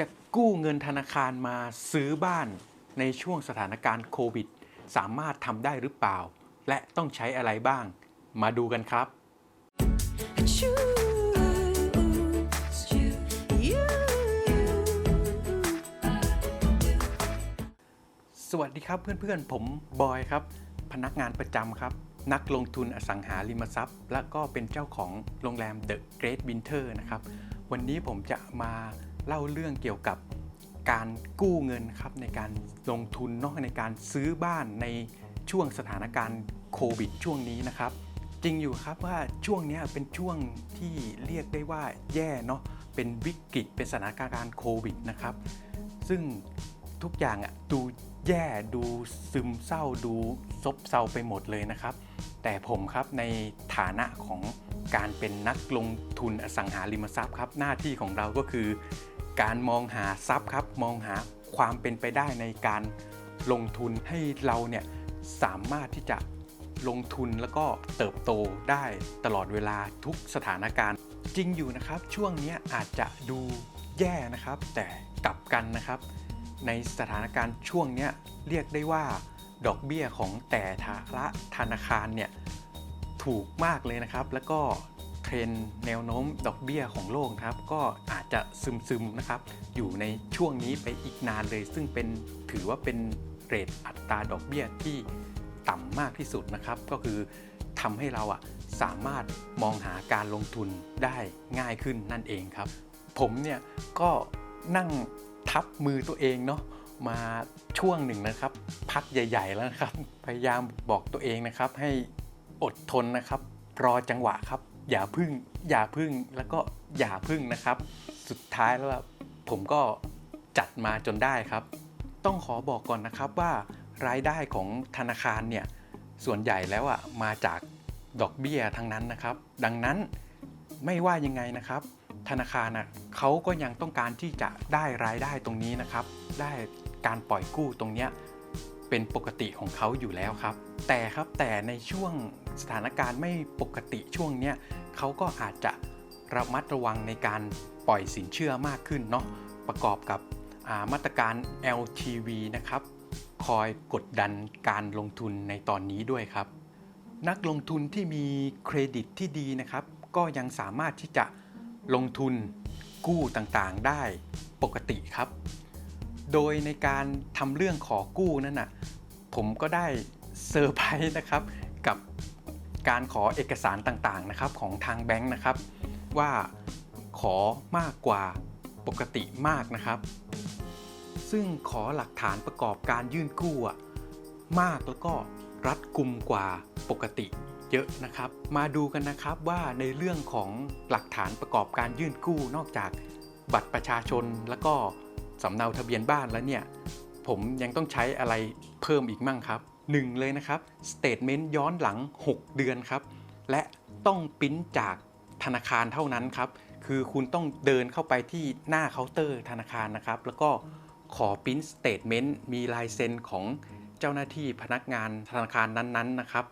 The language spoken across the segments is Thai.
จะกู้เงินธนาคารมาซื้อบ้านในช่วงสถานการณ์โควิด สามารถทำได้หรือเปล่า และต้องใช้อะไรบ้าง มาดูกันครับ สวัสดีครับเพื่อนๆ ผมบอยครับ พนักงานประจำครับ นักลงทุนอสังหาริมทรัพย์ และก็เป็นเจ้าของโรงแรม The Great Winter นะครับ วันนี้ผมจะมา เล่าเรื่องเกี่ยวกับการกู้เงินครับในการลงทุนนอกในการซื้อบ้านในช่วงสถานการณ์โควิดช่วงนี้นะครับ จริงอยู่ครับว่าช่วงนี้เป็นช่วงที่เรียกได้ว่าแย่เนาะเป็นวิกฤตเป็นสถานการณ์โควิดนะครับ ซึ่งทุกอย่างอะดูแย่ดูซึมเศร้าดูซบเซาไปหมดเลยนะครับ แต่ผมครับในฐานะของการเป็นนักลงทุนอสังหาริมทรัพย์ครับ หน้าที่ของเราก็คือ การมองหาทรัพย์ครับ มองหาความเป็นไปได้ในการลงทุนให้เราเนี่ยสามารถที่จะลงทุนแล้วก็เติบโตได้ตลอดเวลาทุกสถานการณ์ จริงอยู่นะครับ ช่วงนี้อาจจะดูแย่นะครับ แต่กลับกันนะครับ ในสถานการณ์ช่วงนี้เรียกได้ว่า ดอกเบี้ยของแต่ละธนาคารเนี่ยถูกมากเลยนะครับ แล้วก็ รนด์แนวโน้มดอกเบี้ยของโลกนะครับ ก็อาจจะซึมๆนะครับ อยู่ในช่วงนี้ไปอีกนานเลย ซึ่งเป็นถือว่าเป็นเรทอัตราดอกเบี้ยที่ต่ำมากที่สุดนะครับ ก็คือทำให้เราอะสามารถมองหาการลงทุนได้ง่ายขึ้นนั่นเองครับ ผมเนี่ยก็นั่งทับมือตัวเองเนาะมาช่วงหนึ่งนะครับ พักใหญ่ ๆ แล้วนะครับ พยายามบอกตัวเองนะครับ ให้อดทนนะครับ รอจังหวะครับ อย่าพึ่ง อย่าพึ่งแล้วก็อย่าพึ่งนะครับ สุดท้ายแล้วผมก็จัดมาจนได้ครับ ต้องขอบอกก่อนนะครับว่ารายได้ของธนาคารเนี่ยส่วนใหญ่แล้วอะมาจากดอกเบี้ยทั้งนั้นนะครับ ดังนั้นไม่ว่ายังไงนะครับ ธนาคารน่ะเขาก็ยังต้องการที่จะได้รายได้ตรงนี้นะครับ ได้การปล่อยกู้ตรงเนี้ยเป็นปกติของเขาอยู่แล้วครับ แต่ครับแต่ในช่วง สถานการณ์ไม่ปกติช่วงเนี้ยเขาก็อาจจะระมัดระวังในการปล่อยสินเชื่อมากขึ้นเนาะประกอบกับามาตรการ LTV นะครับคอยกดดันการลงทุนในตอนนี้ด้วยครับ นักลงทุนที่มีเครดิตที่ดีนะครับ ก็ยังสามารถที่จะลงทุนกู้ต่างๆได้ปกติครับ โดยในการทำเรื่องขอกู้นั่นน่ะผมก็ได้เซอร์ไพรส์นะครับกับ การขอเอกสารต่างๆนะครับของทางแบงค์นะครับ ว่าขอมากกว่าปกติมากนะครับ ซึ่งขอหลักฐานประกอบการยื่นกู้มากแล้วก็รัดกุมกว่าปกติเยอะนะครับ มาดูกันนะครับว่าในเรื่องของหลักฐานประกอบการยื่นกู้นอกจากบัตรประชาชนแล้วก็สำเนาทะเบียนบ้านแล้วเนี่ย ผมยังต้องใช้อะไรเพิ่มอีกมั่งครับ หนึ่งเลยนะครับสเตทเมนต์ย้อนหลัง 6 เดือนครับ และต้องปริ้นจากธนาคารเท่านั้นครับ คือคุณต้องเดินเข้าไปที่หน้าเคาน์เตอร์ธนาคารนะครับ แล้วก็ขอปริ้นสเตทเมนต์มีลายเซ็นของเจ้าหน้าที่พนักงานธนาคารนั้นๆนะครับ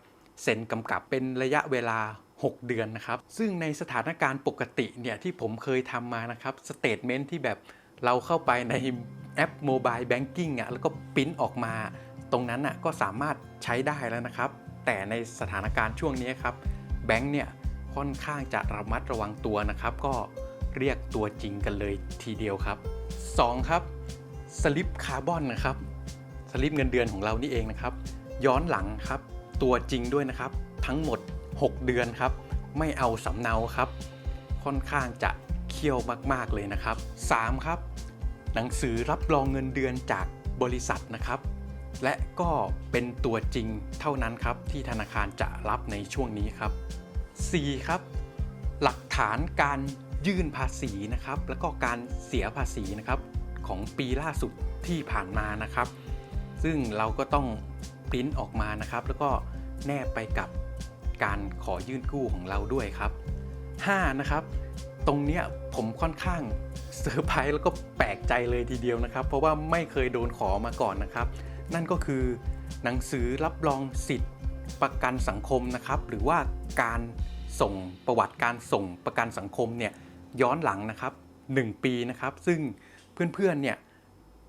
เซ็นกำกับเป็นระยะเวลา 6 เดือนนะครับ ซึ่งในสถานการณ์ปกติเนี่ยที่ผมเคยทำมานะครับสเตทเมนต์ที่แบบเราเข้าไปในแอปโมบายแบงกิ้งอะแล้วก็ปิ้นออกมา ตรงนั้นอะก็สามารถใช้ได้แล้วนะครับ แต่ในสถานการณ์ช่วงนี้ครับแบงก์เนี่ยค่อนข้างจะระมัดระวังตัวนะครับ ก็เรียกตัวจริงกันเลยทีเดียวครับ 2 ครับสลิปคาร์บอนนะครับสลิปเงินเดือนของเรานี่เองนะครับ ย้อนหลังครับตัวจริงด้วยนะครับ ทั้งหมด 6 เดือนครับ ไม่เอาสำเนาครับ ค่อนข้างจะเคี่ยวมาก ๆ เลยนะครับ 3 ครับ หนังสือรับรองเงินเดือนจากบริษัทนะครับ และก็เป็นตัวจริงเท่านั้นครับที่ธนาคารจะรับในช่วงนี้ครับ4ครับ หลักฐานการยื่นภาษีนะครับ แล้วก็การเสียภาษีนะครับของปีล่าสุดที่ผ่านมานะครับ ซึ่งเราก็ต้องปริ้นออกมานะครับ แล้วก็แนบไปกับการขอยื่นกู้ของเราด้วยครับ 5 นะครับ ตรงเนี้ยผมค่อนข้างเซอร์ไพรส์แล้วก็แปลกใจเลยทีเดียวนะครับ เพราะว่าไม่เคยโดนขอมาก่อนนะครับ นั่นก็คือหนังสือรับรองสิทธิ์ประกันสังคมนะครับ หรือว่าการส่งประวัติการส่งประกันสังคมเนี่ยย้อนหลังนะครับ 1 ปีนะครับ ซึ่งเพื่อนๆเนี่ย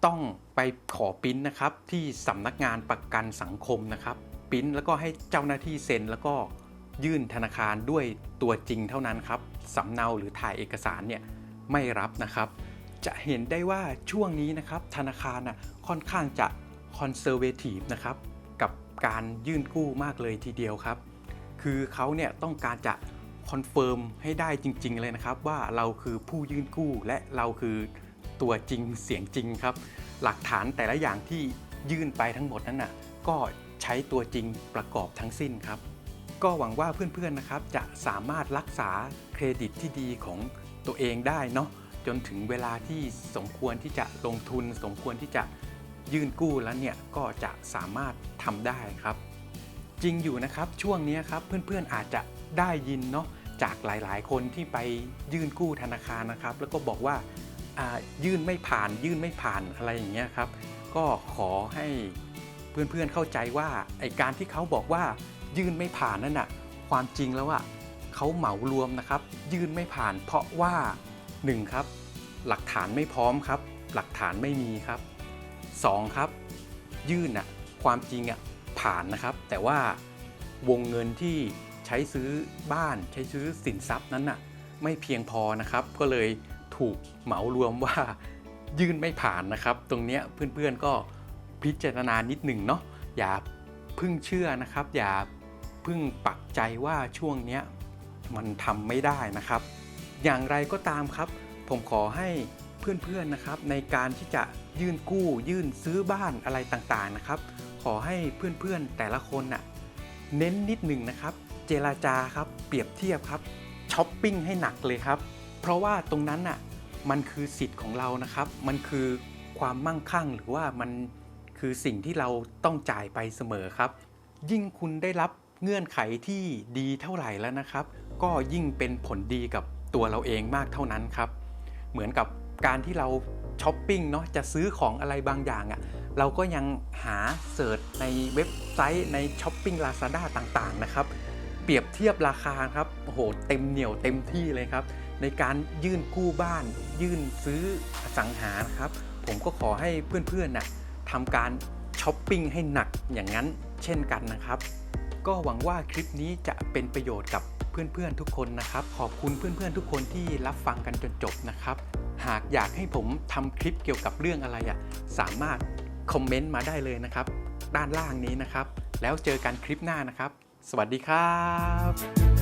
ต้องไปขอปริ้นนะครับที่สำนักงานประกันสังคมนะครับปริ้นแล้วก็ให้เจ้าหน้าที่เซ็นแล้วก็ยื่นธนาคารด้วยตัวจริงเท่านั้นครับสำเนาหรือถ่ายเอกสารเนี่ยไม่รับนะครับ จะเห็นได้ว่าช่วงนี้นะครับ ธนาคารน่ะค่อนข้างจะ คอนเซอร์เวทีฟนะครับกับการยื่นกู้มากเลยทีเดียวครับ คือเขาเนี่ยต้องการจะคอนเฟิร์มให้ได้จริง ๆ เลยนะครับ ว่าเราคือผู้ยื่นกู้และเราคือตัวจริงเสียงจริงครับ หลักฐานแต่ละอย่างที่ยื่นไปทั้งหมดนั้นน่ะก็ใช้ตัวจริงประกอบทั้งสิ้นครับ ก็หวังว่าเพื่อนๆนะครับจะสามารถรักษาเครดิตที่ดีของตัวเองได้เนาะจนถึงเวลาที่สมควรที่จะลงทุนสมควรที่จะ ยื่นกู้แล้วเนี่ยก็จะสามารถทำได้ครับ จริงอยู่นะครับช่วงนี้ครับเพื่อนๆอาจจะได้ยินเนาะจากหลายๆ คนที่ไปยื่นกู้ธนาคารนะครับ แล้วก็บอกว่ายื่นไม่ผ่านยื่นไม่ผ่านอะไรอย่างเงี้ยครับ ก็ขอให้เพื่อนๆเข้าใจว่าไอการที่เขาบอกว่ายื่นไม่ผ่านนั่นน่ะความจริงแล้วอะเขาเหมารวมนะครับ ยื่นไม่ผ่าน เพราะว่าหนึ่งครับ หลักฐานไม่พร้อมครับ หลักฐานไม่มีครับ สองครับ ยื่นอะความจริงอะผ่านนะครับ แต่ว่าวงเงินที่ใช้ซื้อบ้านใช้ซื้อสินทรัพย์นั้นน่ะไม่เพียงพอนะครับ ก็เลยถูกเหมารวมว่ายื่นไม่ผ่านนะครับ ตรงเนี้ยเพื่อนๆก็พิจารณานิดหนึ่งเนาะอย่าพึ่งเชื่อนะครับ อย่าพึ่งปักใจว่าช่วงเนี้ยมันทำไม่ได้นะครับ อย่างไรก็ตามครับ ผมขอให้ เพื่อนๆนะครับในการที่จะยื่นกู้ยื่นซื้อบ้านอะไรต่างๆนะครับ ขอให้เพื่อนๆแต่ละคนน่ะเน้นนิดหนึ่งนะครับ เจราจาครับเปรียบเทียบครับช้อปปิ้งให้หนักเลยครับ เพราะว่าตรงนั้นน่ะมันคือสิทธิ์ของเรานะครับ มันคือความมั่งคั่งหรือว่ามันคือสิ่งที่เราต้องจ่ายไปเสมอครับ ยิ่งคุณได้รับเงื่อนไขที่ดีเท่าไหร่แล้วนะครับ ก็ยิ่งเป็นผลดีกับตัวเราเองมากเท่านั้นครับ เหมือนกับ การที่เราช้อปปิ้งเนาะจะซื้อของอะไรบางอย่างอะ่ะเราก็ยังหาเสิร์ชในเว็บไซต์ในช้อปปิ้ง Lazada ต่างๆนะครับ เปรียบเทียบราคาครับโอ้โหเต็มเหนียวเต็มที่เลยครับ ในการยื่นกู้บ้าน ยื่นซื้ออสังหานะครับ ผมก็ขอให้เพื่อนๆน่ะทำการช้อปปิ้งให้หนักอย่างนั้นเช่นกันนะครับ ก็หวังว่าคลิปนี้จะเป็นประโยชน์กับเพื่อนๆทุกคนนะครับ ขอบคุณเพื่อนๆทุกคนที่รับฟังกันจนจบนะครับ หากอยากให้ผมทำคลิปเกี่ยวกับเรื่องอะไรอะ่ะสามารถคอมเมนต์มาได้เลยนะครับ ด้านล่างนี้นะครับ แล้วเจอกันคลิปหน้านะครับ สวัสดีครับ